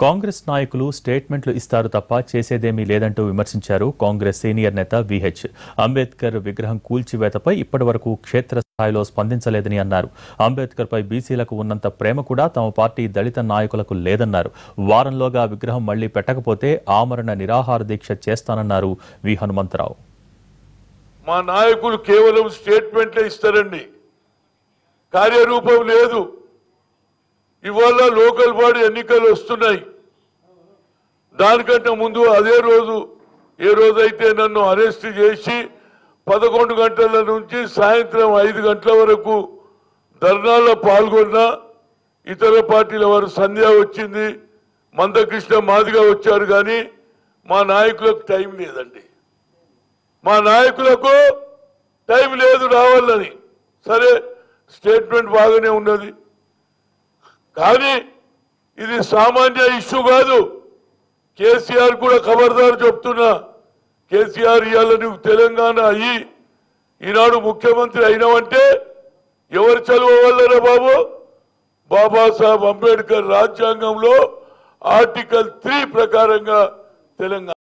కాంగ్రెస్ నాయకులు స్టేట్మెంట్లు ఇస్తారు తప్ప చేసేదేమీ లేదంటూ విమర్శించారు కాంగ్రెస్ సీనియర్ నేత విహెచ్. అంబేద్కర్ విగ్రహం కూల్చివేతపై ఇప్పటివరకు క్షేత్రస్థాయిలో స్పందించలేదని అన్నారు. అంబేద్కర్పై బీసీలకు ఉన్నంత ప్రేమ కూడా తమ పార్టీ దళిత నాయకులకు లేదన్నారు. వారంలోగా విగ్రహం మళ్ళీ పెట్టకపోతే ఆమరణ నిరాహార దీక్ష చేస్తానన్నారు వి. హనుమంతరావు. మా నాయకులు కేవలం స్టేట్మెంట్లే ఇస్తారండి. కార్యరూపం లేదు. ఇవాళ లోకల్ బాడీ ఎన్నికలు వస్తున్నాయి. దానికంటే ముందు అదే రోజు ఏ రోజైతే నన్ను అరెస్ట్ చేసి పదకొండు గంటల నుంచి సాయంత్రం ఐదు గంటల వరకు ధర్నాల్లో పాల్గొన్న ఇతర పార్టీల వారు సంధ్య వచ్చింది మందకృష్ణ మాదిగా వచ్చారు కానీ మా నాయకులకు టైం లేదండి. మా నాయకులకు టైం లేదు రావాలని. సరే స్టేట్మెంట్ బాగానే ఉన్నది. కానీ ఇది సామాన్య ఇష్యూ కాదు. కేసీఆర్ కూడా ఖబర్దారు చెప్తున్నా. కేసీఆర్ ఇవాళ నువ్వు తెలంగాణ అయ్యి ఈనాడు ముఖ్యమంత్రి అయినావంటే ఎవరు చదవగలరా బాబు? బాబాసాహెబ్ అంబేద్కర్ రాజ్యాంగంలో ఆర్టికల్ త్రీ ప్రకారంగా తెలంగాణ